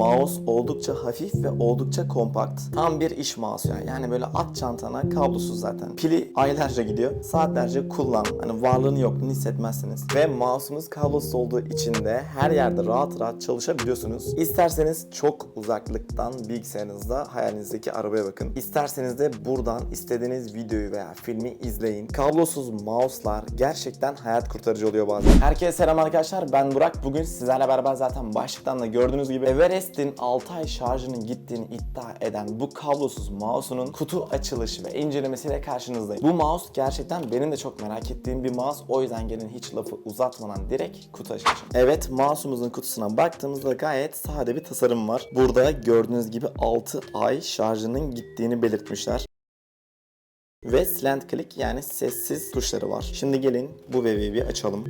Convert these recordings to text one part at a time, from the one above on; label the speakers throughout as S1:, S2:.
S1: Mouse oldukça hafif ve oldukça kompakt. Tam bir iş mouse yani. Yani böyle at çantana kablosuz zaten. Pili aylarca gidiyor. Saatlerce kullan. Hani varlığını yokluğunu hissetmezsiniz. Ve mouse'umuz kablosuz olduğu için de her yerde rahat rahat çalışabiliyorsunuz. İsterseniz çok uzaklıktan bilgisayarınızda hayalinizdeki arabaya bakın. İsterseniz de buradan istediğiniz videoyu veya filmi izleyin. Kablosuz mouse'lar gerçekten hayat kurtarıcı oluyor bazen. Herkese selam arkadaşlar. Ben Burak. Bugün sizlerle beraber zaten başlıktan da gördüğünüz gibi Everest'in 6 ay şarjının gittiğini iddia eden bu kablosuz mouse'unun kutu açılışı ve incelemesiyle karşınızdayım. Bu mouse gerçekten benim de çok merak ettiğim bir mouse. O yüzden gelin hiç lafı uzatmadan direkt kutu açacağım. Evet mouse'umuzun kutusuna baktığımızda gayet sade bir tasarım var. Burada gördüğünüz gibi 6 ay şarjının gittiğini belirtmişler. Ve silent click yani sessiz tuşları var. Şimdi gelin bu bebeği bir açalım.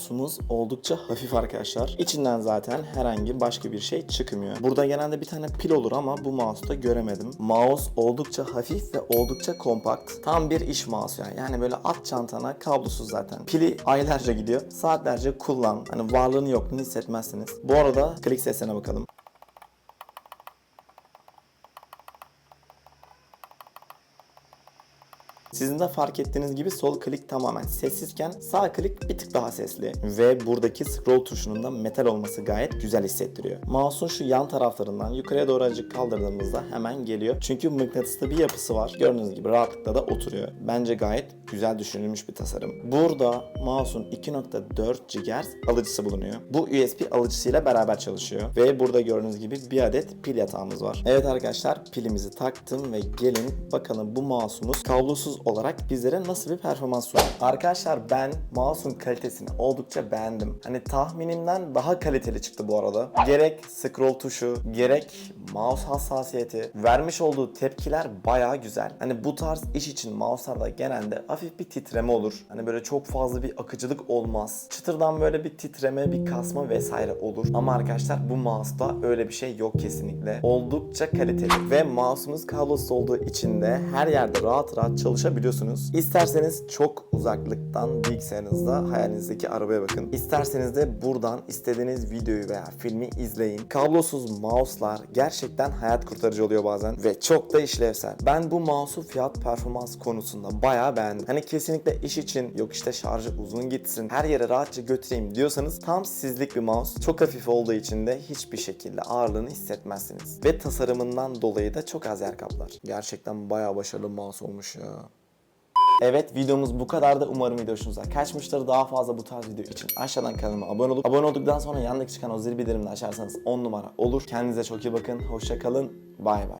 S1: Mouse'umuz oldukça hafif arkadaşlar. İçinden zaten herhangi başka bir şey çıkmıyor. Burada genelde bir tane pil olur ama bu mouse'da göremedim. Mouse oldukça hafif ve oldukça kompakt. Tam bir iş mouse yani. Yani böyle at çantana kablosuz zaten. Pili aylarca gidiyor. Saatlerce kullan. Hani varlığını yokluğunu hissetmezsiniz. Bu arada klik sesine bakalım. Sizin de fark ettiğiniz gibi sol klik tamamen sessizken sağ klik bir tık daha sesli. Ve buradaki scroll tuşunun da metal olması gayet güzel hissettiriyor. Mouse'un şu yan taraflarından yukarıya doğru azıcık kaldırdığımızda hemen geliyor. Çünkü mıknatıslı bir yapısı var. Gördüğünüz gibi rahatlıkla da oturuyor. Bence gayet güzel düşünülmüş bir tasarım. Burada mouse'un 2.4 GHz alıcısı bulunuyor. Bu USB alıcısıyla beraber çalışıyor. Ve burada gördüğünüz gibi bir adet pil yatağımız var. Evet arkadaşlar pilimizi taktım ve gelin bakalım bu mouse'umuz kablosuz olarak bizlere nasıl bir performans sunuyor. Arkadaşlar ben mouse'un kalitesini oldukça beğendim. Hani tahminimden daha kaliteli çıktı bu arada. Gerek scroll tuşu, gerek mouse hassasiyeti, vermiş olduğu tepkiler bayağı güzel. Hani bu tarz iş için mouse'larda genelde hafif bir titreme olur. Hani böyle çok fazla bir akıcılık olmaz. Çıtırdan böyle bir titreme, bir kasma vesaire olur. Ama arkadaşlar bu mouse'da öyle bir şey yok kesinlikle. Oldukça kaliteli ve mouse'umuz kablosuz olduğu için de her yerde rahat rahat çalışabiliyorsunuz. İsterseniz çok uzaklıktan bilgisayarınızda hayalinizdeki arabaya bakın. İsterseniz de buradan istediğiniz videoyu veya filmi izleyin. Kablosuz mouse'lar gerçekten hayat kurtarıcı oluyor bazen ve çok da işlevsel. Ben bu mouse'u fiyat performans konusunda bayağı beğendim. Hani kesinlikle iş için yok işte şarjı uzun gitsin, her yere rahatça götüreyim diyorsanız tam sizlik bir mouse. Çok hafif olduğu için de hiçbir şekilde ağırlığını hissetmezsiniz. Ve tasarımından dolayı da çok az yer kaplar. Gerçekten bayağı başarılı mouse olmuş ya. Evet videomuz bu kadar da umarım video hoşunuza kaçmıştır. Daha fazla bu tarz video için aşağıdan kanalıma abone olup abone olduktan sonra yandaki çıkan o zil bildirimini açarsanız 10 numara olur. Kendinize çok iyi bakın. Hoşça kalın. Bay bay.